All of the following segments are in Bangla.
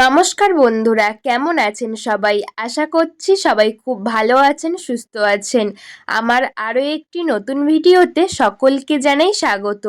নমস্কার বন্ধুরা, কেমন আছেন সবাই? আশা করছি সবাই খুব ভালো আছেন, সুস্থ আছেন। আমার আরও একটি নতুন ভিডিওতে সকলকে জানাই স্বাগত।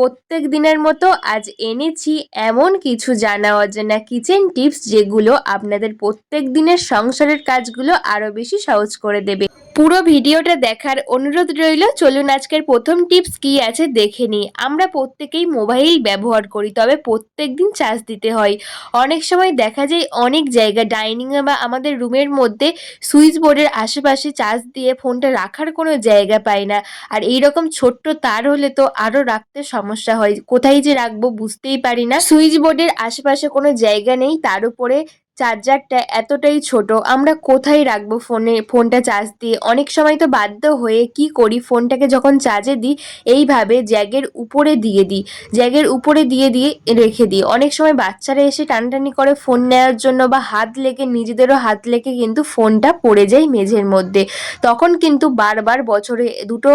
প্রত্যেক দিনের মতো আজ এনেছি এমন কিছু জানা অজানা কিচেন টিপস যেগুলো আপনাদের প্রত্যেক দিনের সংসারের কাজগুলো আরও বেশি সহজ করে দেবে। পুরো ভিডিওটা দেখার অনুরোধ রইল, চলুন আজকের প্রথম টিপস কি আছে দেখে নিই। আমরা প্রত্যেকেই মোবাইল ব্যবহার করি, তবে প্রত্যেক দিন চার্জ দিতে হয়। অনেক সময় দেখা যায় অনেক জায়গা ডাইনিংয়ে বা আমাদের রুমের মধ্যে সুইচ বোর্ডের আশেপাশে চার্জ দিয়ে ফোনটা রাখার কোনো জায়গা পাই না। আর এই রকম ছোট্ট তার হলে তো আরও রাখতে সমস্যা হয়। কোথায় যে রাখব বুঝতেই পারি না। সুইচ বোর্ডের আশেপাশে কোনো জায়গা নেই, তার উপরে চার্জারটা এতটাই ছোট, আমরা কোথায় রাখব ফোনে, ফোনটা চার্জ দিয়ে? অনেক সময় তো বাধ্য হয়ে কি করি? ফোনটাকে যখন চার্জে দিই, এইভাবে জ্যাগের উপরে দিয়ে দিই। জ্যাগের উপরে দিয়ে দিয়ে রেখে দিই। অনেক সময় বাচ্চারা এসে টানটানি করে ফোন নেওয়ার জন্য বা হাত লেগে, নিজেদেরও হাত লেগে কিন্তু ফোনটা পড়ে যায় মেঝের মধ্যে। তখন কিন্তু বারবার বছরে দুটো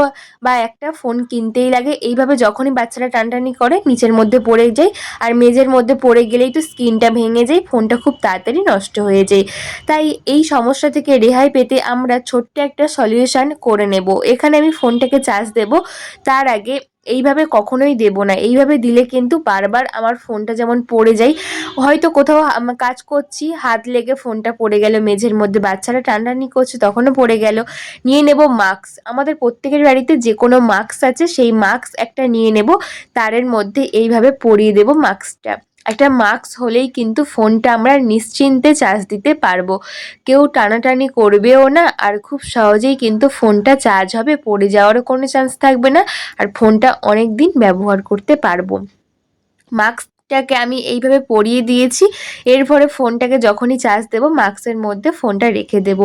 বা একটা ফোন কিনতেই লাগে। এইভাবে যখনই বাচ্চারা টানটানি করে, নিচের মধ্যে পড়ে যায়। আর মেঝের মধ্যে পড়ে গেলেই তো স্ক্রিনটা ভেঙে যায়, ফোনটা খুব তাড়াতাড়ি নষ্ট হয়ে যায়। তাই এই সমস্যা থেকে রেহাই পেতে আমরা ছোট্ট একটা সলিউশন করে নেব। এখানে আমি ফোনটাকে চার্জ দেব। তার আগে এইভাবে কখনোই দেব না। এইভাবে দিলে কিন্তু বারবার আমার ফোনটা যেমন পড়ে যায়। হয়তো কোথাও কাজ করছি, হাত লেগে ফোনটা পড়ে গেল, মেঝের মধ্যে বাচ্চারা টানটানি করছে, তখনও পড়ে গেল। নিয়ে নেব মাস্ক আমাদের প্রত্যেকের বাড়িতে যে কোনো মাস্ক আছে, সেই মাস্ক একটা নিয়ে নেব। তারের মধ্যে এইভাবে পরিয়ে দেব মাস্কটা একটা মাস্ক হলেই কিন্তু ফোনটা আমরা নিশ্চিন্তে চার্জ দিতে পারব। কেউ টানাটানি করবেও না, আর খুব সহজেই কিন্তু ফোনটা চার্জ হবে, পড়ে যাওয়ারও কোনো চান্স থাকবে না, আর ফোনটা অনেক দিন ব্যবহার করতে পারব। মাস্কটাকে আমি এইভাবে পরিয়ে দিয়েছি। এরপরে ফোনটাকে যখনই চার্জ দেবো মাস্কের মধ্যে ফোনটা রেখে দেব।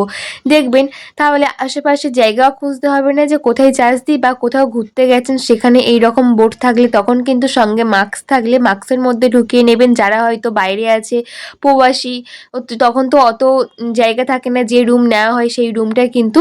দেখবেন, তাহলে আশেপাশে জায়গাও খুঁজতে হবে না যে কোথায় চার্জ দিই বা কোথাও ঘুরতে গেছেন, সেখানে এই রকম বোর্ড থাকলে তখন কিন্তু সঙ্গে মাস্ক থাকলে মাস্কের মধ্যে ঢুকিয়ে নেবেন। যারা হয়তো বাইরে আছে, প্রবাসী তখন তো অত জায়গা থাকে না যে রুম নেওয়া হয়, সেই রুমটা কিন্তু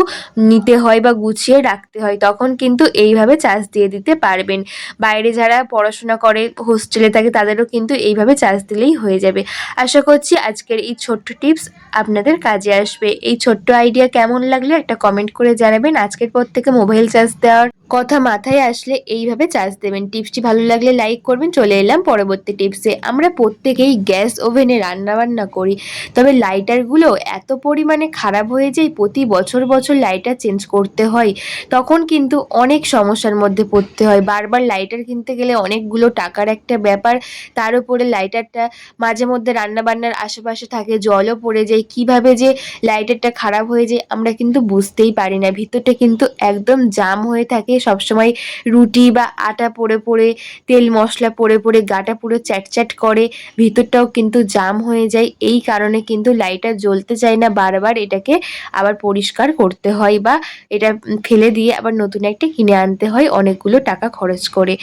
নিতে হয় বা গুছিয়ে রাখতে হয়। তখন কিন্তু এইভাবে চার্জ দিয়ে দিতে পারবেন। বাইরে যারা পড়াশোনা করে হোস্টেলে থাকে, তাদেরও কিন্তু এইভাবে চার্জ দিলেই হয়ে যাবে। আশা করছি আজকের এই ছোট্ট টিপস আপনাদের কাজে আসবে। এই ছোট্ট আইডিয়া কেমন লাগলে একটা কমেন্ট করে জানাবেন। আজকের পর থেকে মোবাইল চার্জ দেওয়ার কথা মাথায় আসলে এইভাবে চার্জ দেবেন। টিপসটি ভালো লাগলে লাইক করবেন। চলে এলাম পরবর্তী টিপসে। আমরা প্রত্যেকেই গ্যাস ওভেনে রান্নাবান্না করি। তবে লাইটারগুলো এত পরিমাণে খারাপ হয়ে যায়, প্রতি বছর বছর লাইটার চেঞ্জ করতে হয়। তখন কিন্তু অনেক সমস্যার মধ্যে পড়তে হয়। বারবার লাইটার কিনতে গেলে অনেকগুলো টাকার একটা ব্যাপার। তার উপরে লাইটারটা মাঝে মধ্যে রান্নাবান্নার আশেপাশে থাকে, জলও পড়ে যায়। কীভাবে যে লাইটারটা খারাপ হয়ে যায়, আমরা কিন্তু বুঝতেই পারি না। ভিতরটা কিন্তু একদম জাম হয়ে থাকে সবসময় রুটি বা আটা পড়ে পড়ে, তেল মশলা পড়ে পড়ে, গাটা পুরো চ্যাটচ্যাট করে, ভিতরটাও কিন্তু জাম হয়ে যায়। এই কারণে কিন্তু লাইটার জ্বলতে চায় না, বারবার এটাকে আবার পরিষ্কার করতে হয় বা এটা ফেলে দিয়ে আবার নতুন একটা কিনে আনতে হয়, অনেকগুলো টাকা খরচ করে।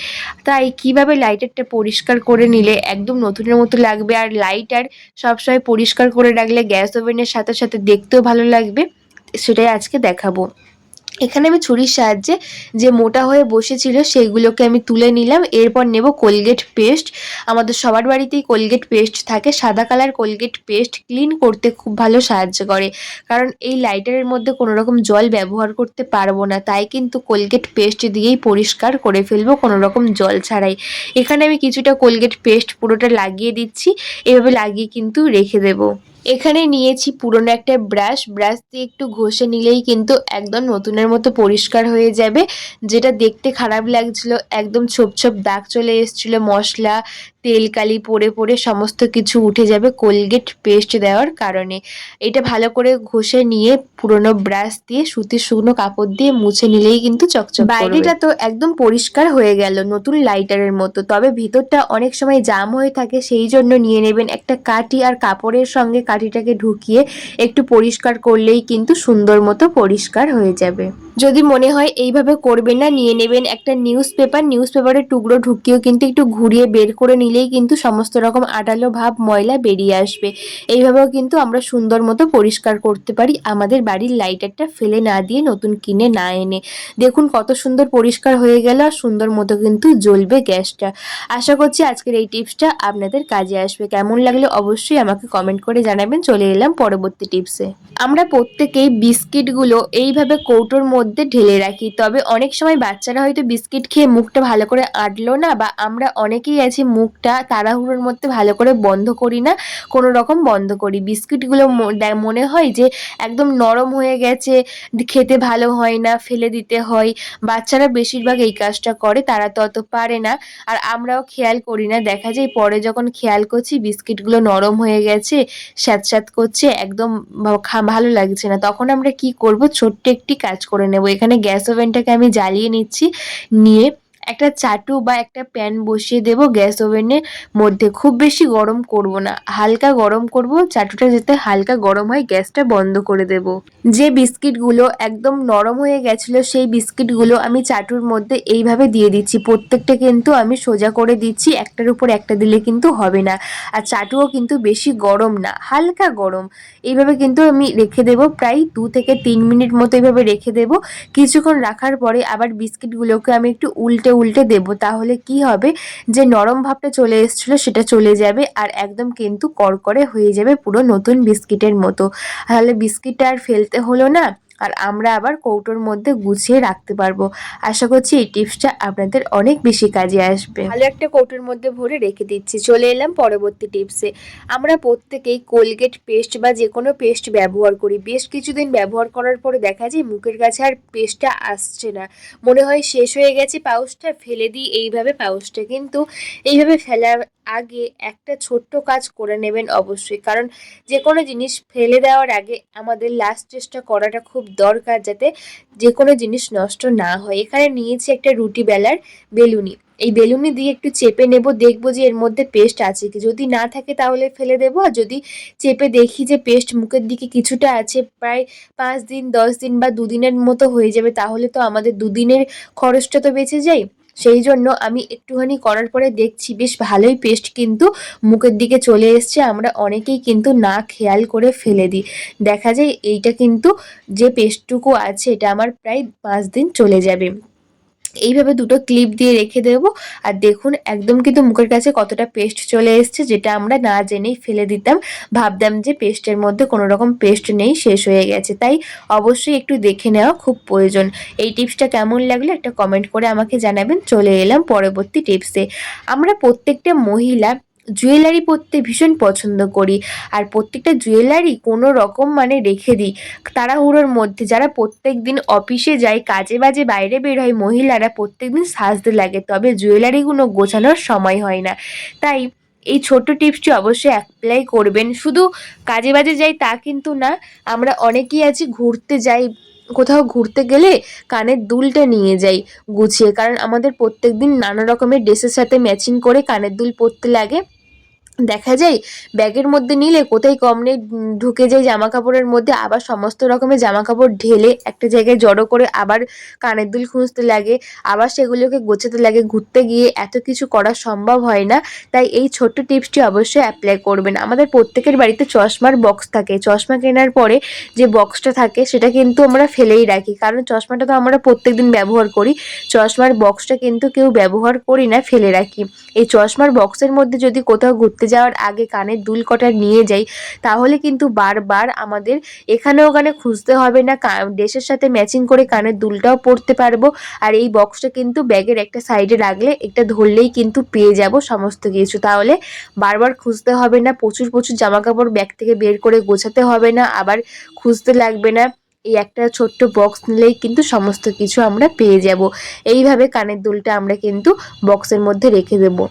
তাই কীভাবে লাইটারটা পরিষ্কার করে নিলে একদম নতুনের মতো লাগবে? আর লাইটার সবসময় পরিষ্কার করে রাখলে গ্যাস ওভেনের সাথে সাথে দেখতেও ভালো লাগবে, সেটাই আজকে দেখাবো। এখানে আমি ছুরির সাহায্যে যে মোটা হয়ে বসেছিল সেইগুলোকে আমি তুলে নিলাম। এরপর নেব কোলগেট পেস্ট। আমাদের সবার বাড়িতেই কোলগেট পেস্ট থাকে। সাদা কালার কোলগেট পেস্ট ক্লিন করতে খুব ভালো সাহায্য করে। কারণ এই লাইটারের মধ্যে কোনো রকম জল ব্যবহার করতে পারব না। তাই কিন্তু কোলগেট পেস্ট দিয়েই পরিষ্কার করে ফেলব কোনো রকম জল ছাড়াই। এখানে আমি কিছুটা কোলগেট পেস্ট পুরোটা লাগিয়ে দিচ্ছি। এভাবে লাগিয়ে কিন্তু রেখে দেবো। এখানে নিয়েছি পুরনো একটা ব্রাশ ব্রাশ দিয়ে একটু ঘষে নিলেই কিন্তু একদম নতুনের মতো পরিষ্কার হয়ে যাবে। যেটা দেখতে খারাপ লাগছিল, একদম ছোপ ছোপ দাগ চলে এসেছিল মশলা। তেল কালি পড়ে সমস্ত কিছু উঠে যাবে কোলগেট পেস্ট দেওয়ার কারণে। এটা ভালো করে ঘষে নিয়ে পুরনো ব্রাশ দিয়ে সুতির শুকনো কাপড় দিয়ে মুছে নিলেই কিন্তু চকচক বাইরেটা তো একদম পরিষ্কার হয়ে গেল, নতুন লাইটারের মতো। তবে ভিতরটা অনেক সময় জাম হয়ে থাকে, সেই জন্য নিয়ে নেবেন একটা কাঠি আর কাপড়ের সঙ্গে কাঠিটাকে ঢুকিয়ে একটু পরিষ্কার করলেই কিন্তু সুন্দর মতো পরিষ্কার হয়ে যাবে। যদি মনে হয় এইভাবে করবেন না, নিয়ে নেবেন একটা নিউজ পেপার নিউজ পেপারের টুকরো ঢুকিয়েও কিন্তু একটু ঘুরিয়ে বের করে নিলে দিলেই কিন্তু সমস্ত রকম আটালো ভাব, ময়লা বেরিয়ে আসবে। এইভাবেও কিন্তু আমরা সুন্দর মতো পরিষ্কার করতে পারি। আমাদের বাড়ির লাইটারটা ফেলে না দিয়ে নতুন কিনে না এনে। দেখুন কত সুন্দর পরিষ্কার হয়ে গেল আর সুন্দর মতো কিন্তু জ্বলবে গ্যাসটা। আশা করছি আজকের এই টিপসটা আপনাদের কাজে আসবে। কেমন লাগলে অবশ্যই আমাকে কমেন্ট করে জানাবেন। চলে এলাম পরবর্তী টিপসে। আমরা প্রত্যেকেই বিস্কিটগুলো এইভাবে কৌটোর মধ্যে ঢেলে রাখি। তবে অনেক সময় বাচ্চারা হয়তো বিস্কিট খেয়ে মুখটা ভালো করে আটলো না বা আমরা অনেকেই আছি মুখটা তাড়াহুড়োর মধ্যে ভালো করে বন্ধ করি না কোনো রকম বন্ধ করি। বিস্কিটগুলো মনে হয় যে একদম নরম হয়ে গেছে, খেতে ভালো হয় না, ফেলে দিতে হয়। বাচ্চারা বেশিরভাগ এই কাজটা করে, তারা তো অত পারে না। আর আমরাও খেয়াল করি না। দেখা যায় পরে যখন খেয়াল করছি বিস্কিটগুলো নরম হয়ে গেছে স্যাঁত স্যাঁত করছে, একদম ভালো লাগছে না। তখন আমরা কি করব? ছোট্ট একটি কাজ করে নেব। এখানে গ্যাস ওভেনটাকে আমি জ্বালিয়ে নিচ্ছি, নিয়ে একটা চাটু বা একটা প্যান বসিয়ে দেব গ্যাস ওভেনের মধ্যে খুব বেশি গরম করব না। হালকা গরম করব। চাটুটা যাতে হালকা গরম হয়, গ্যাসটা বন্ধ করে দেব। যে বিস্কিটগুলো একদম নরম হয়ে গেছিল, সেই বিস্কিটগুলো আমি চাটুর মধ্যে এইভাবে দিয়ে দিচ্ছি। প্রত্যেকটা কিন্তু আমি সোজা করে দিচ্ছি। একটার উপর একটা দিলে কিন্তু হবে না। আর চাটুও কিন্তু বেশি গরম না, হালকা গরম। এইভাবে কিন্তু আমি রেখে দেব। প্রায় দু থেকে তিন মিনিট মতো এইভাবে রেখে দেব। কিছুক্ষণ রাখার পরে আবার বিস্কিটগুলোকে আমি একটু উল্টে উল্টে দেব। তাহলে কি হবে? যে নরম ভাবটা চলে এসেছিল সেটা চলে যাবে আর একদম কিন্তু করকরে হয়ে যাবে পুরো নতুন বিস্কিটের মতো। তাহলে বিস্কিটটা আর ফেলতে হলো না। আর আমরা আবার কৌটোর মধ্যে গুছিয়ে রাখতে পারব। আশা করছি এই টিপসটা আপনাদের অনেক বেশি কাজে আসবে। ভালো একটা কৌটোর মধ্যে ভরে রেখে দিচ্ছি। চলে এলাম পরবর্তী টিপসে। আমরা প্রত্যেকেই কোলগেট পেস্ট বা যে কোনো পেস্ট ব্যবহার করি। বেশ কিছুদিন ব্যবহার করার পরে দেখা যায় মুখের কাছে আর পেস্টটা আসছে না। মনে হয় শেষ হয়ে গেছে পাউচটা, ফেলে দিই এইভাবে পাউচটা। কিন্তু এইভাবে ফেলার আগে একটা ছোট্ট কাজ করে নেবেন অবশ্যই। কারণ যে কোনো জিনিস ফেলে দেওয়ার আগে আমাদের লাস্ট চেষ্টা করাটা খুব দরকার যাতে যে কোনো জিনিস নষ্ট না হয়। এখানে নিয়েছি একটা রুটি বেলার বেলুনি। এই বেলুনি দিয়ে একটু চেপে নেব, দেখব যে এর মধ্যে পেস্ট আছে কি। যদি না থাকে তাহলে ফেলে দেব, আর যদি চেপে দেখি যে পেস্ট মুখের দিকে কিছুটা আছে, প্রায় পাঁচ দিন, দশ দিন বা দুদিনের মতো হয়ে যাবে, তাহলে তো আমাদের দুদিনের খরচটা তো বেঁচে যায়। সেই জন্য আমি একটুখানি করার পরে দেখছি বেশ ভালোই পেস্ট কিন্তু মুখের দিকে চলে এসছে। আমরা অনেকেই কিন্তু না খেয়াল করে ফেলে দিই। দেখা যায় এইটা কিন্তু যে পেস্টটুকু আছে, এটা আমার প্রায় পাঁচ দিন চলে যাবে। এইভাবে দুটো ক্লিপ দিয়ে রেখে দেব। আর দেখুন, একদম কিন্তু মুখের কাছে কতটা পেস্ট চলে এসছে, যেটা আমরা না জেনেই ফেলে দিতাম। ভাবতাম যে পেস্টের মধ্যে কোনো রকম পেস্ট নেই, শেষ হয়ে গেছে। তাই অবশ্যই একটু দেখে নেওয়া খুব প্রয়োজন। এই টিপসটা কেমন লাগল একটা কমেন্ট করে আমাকে জানাবেন। চলে এলাম পরবর্তী টিপসে আমরা প্রত্যেকটা মহিলা জুয়েলারি পরতে ভীষণ পছন্দ করি। আর প্রত্যেকটা জুয়েলারি কোনো রকম মানে রেখে দিই। তাড়াহুড়োর মধ্যে যারা প্রত্যেক দিন অফিসে যায়, কাজে বাজে বাইরে বের হয়, মহিলারা প্রত্যেক দিন সাজতে লাগে। তবে জুয়েলারিগুলো গোছানোর সময় হয় না। তাই এই ছোট্ট টিপসটি অবশ্যই অ্যাপ্লাই করবেন। শুধু কাজে বাজে যাই তা কিন্তু না, আমরা অনেকেই আছি ঘুরতে যাই। কোথাও ঘুরতে গেলে কানের দুলটা নিয়ে যাই গুছিয়ে। কারণ আমাদের প্রত্যেক দিন নানা রকমের ড্রেসের সাথে ম্যাচিং করে কানের দুল পরতে লাগে। দেখা যায় ব্যাগের মধ্যে নিলে কোথায় কম নেই, ঢুকে যায় জামা কাপড়ের মধ্যে, আবার সমস্ত রকমের জামা কাপড় ঢেলে একটা জায়গায় জড়ো করে আবার কানের দুল খুঁজতে লাগে, আবার সেগুলোকে গোছাতে লাগে, ঘুরতে গিয়ে এত কিছু করা সম্ভব হয় না, তাই এই ছোট্ট টিপসটি অবশ্যই অ্যাপ্লাই করবেন। আমাদের প্রত্যেকের বাড়িতে চশমার বক্স থাকে, চশমা কেনার পরে যে বক্সটা থাকে সেটা কিন্তু আমরা ফেলেই রাখি, কারণ চশমাটা তো আমরা প্রত্যেক দিন ব্যবহার করি, চশমার বক্সটা কিন্তু কেউ ব্যবহার করি না, ফেলে রাখি। এই চশমার বক্সের মধ্যে যদি কোথাও ঘুরতে যাওয়ার আগে কানের দুল কটা নিয়ে যাই, তাহলে কিন্তু বারবার আমাদের এখানে ওখানে খুঁজতে হবে না ড্রেসের সাথে ম্যাচিং করে কানের দুলটাও পরতে পারব। আর এই বক্সটা কিন্তু ব্যাগের একটা সাইডে রাখলে একটা ধরলেই কিন্তু পেয়ে যাব সমস্ত কিছু। তাহলে বারবার খুঁজতে হবে না, প্রচুর প্রচুর জামা কাপড় ব্যাগ থেকে বের করে গোছাতে হবে না, আবার খুঁজতে লাগবে না। এই একটা ছোট্ট বক্স নিলেই কিন্তু সমস্ত কিছু আমরা পেয়ে যাব। এইভাবে কানের দুলটা আমরা কিন্তু বক্সের মধ্যে রেখে দেবো।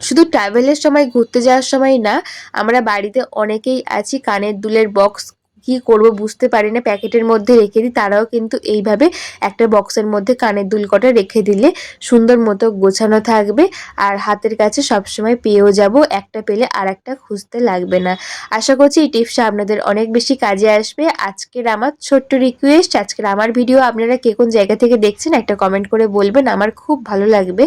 শুধু ট্রাভেলের সময় ঘুরতে যাওয়ার সময় না আমরা বাড়িতে অনেকেই আছি কানের দুলের বক্স কি করব বুঝতে পারি না, প্যাকেটের মধ্যে রেখে দিই, তারাও কিন্তু এইভাবে একটা বক্সের মধ্যে কানের দুল কটা রেখে দিলে সুন্দর মতো গোছানো থাকবে। আর হাতের কাছে সবসময় পেয়েও যাব, একটা পেলে আর একটা খুঁজতে লাগবে না। আশা করছি এই টিপসটা আপনাদের অনেক বেশি কাজে আসবে। আজকের আমার ছোট্ট রিকোয়েস্ট আজকের আমার ভিডিও আপনারা কে কোন জায়গা থেকে দেখছেন একটা কমেন্ট করে বলবেন, আমার খুব ভালো লাগবে।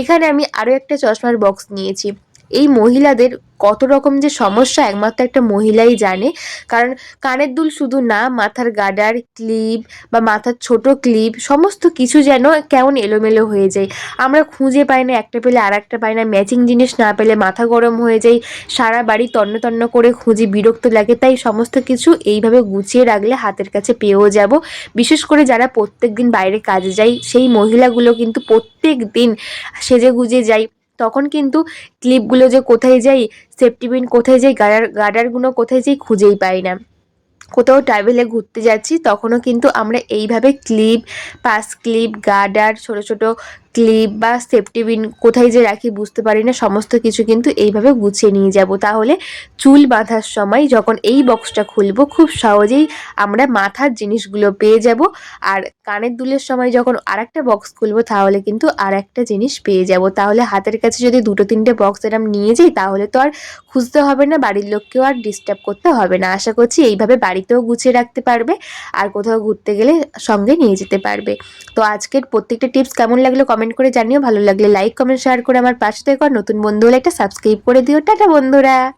এখানে আমি আরও একটা চশমার বক্স নিয়েছি। এই মহিলাদের কত রকম যে সমস্যা, একমাত্র একটা মহিলাই জানে। কারণ কানের দুল শুধু না, মাথার গার্ডার ক্লিপ বা মাথার ছোট ক্লিপ, সমস্ত কিছু যেন কেমন এলোমেলো হয়ে যায়। আমরা খুঁজে পাই না, একটা পেলে আর একটা পাই না, ম্যাচিং জিনিস না পেলে মাথা গরম হয়ে যায়। সারা বাড়ি তন্ন তন্ন করে খুঁজি, বিরক্ত লাগে। তাই সমস্ত কিছু এইভাবে গুছিয়ে রাখলে হাতের কাছে পেয়েও যাব। বিশেষ করে যারা প্রত্যেক দিন বাইরে কাজে যায়, সেই মহিলাগুলো কিন্তু প্রত্যেক দিন সেজে গুজে যায়। তখন কিন্তু ক্লিপগুলো যে কোথায় যাই সেফটি পিন কোথায় যাই গার্ডার গার্ডারগুলো কোথায় যাই খুঁজেই পাই না। কোথাও ট্রাভেলে ঘুরতে যাচ্ছি, তখনও কিন্তু আমরা এইভাবে ক্লিপ পাস ক্লিপ গার্ডার ছোট ছোট ক্লিপ বা সেফটি বিন কোথায় যে রাখি বুঝতে পারি না, সমস্ত কিছু কিন্তু এইভাবে গুছিয়ে নিয়ে যাব। তাহলে চুল বাঁধার সময় যখন এই বক্সটা খুলবো, খুব সহজেই আমরা মাথার জিনিসগুলো পেয়ে যাব। আর কানের দুলের সময় যখন আর একটা বক্স খুলবো, তাহলে কিন্তু আর একটা জিনিস পেয়ে যাব। তাহলে হাতের কাছে যদি দুটো তিনটে বক্স এরম নিয়ে যাই, তাহলে তো আর খুঁজতে হবে না, বাড়ির লোককেও আর ডিস্টার্ব করতে হবে না। আশা করছি এইভাবে বাড়িতেও গুছিয়ে রাখতে পারবে, আর কোথাও ঘুরতে গেলে সঙ্গে নিয়ে যেতে পারবে। তো আজকের প্রত্যেকটা টিপস কেমন লাগল কমেন্ট করে জানিও, ভালো লাগলে লাইক কমেন্ট শেয়ার করে আমার পাশে থেকে নতুন বন্ধু হলে একটা সাবস্ক্রাইব করে দিও। টাটা বন্ধুরা!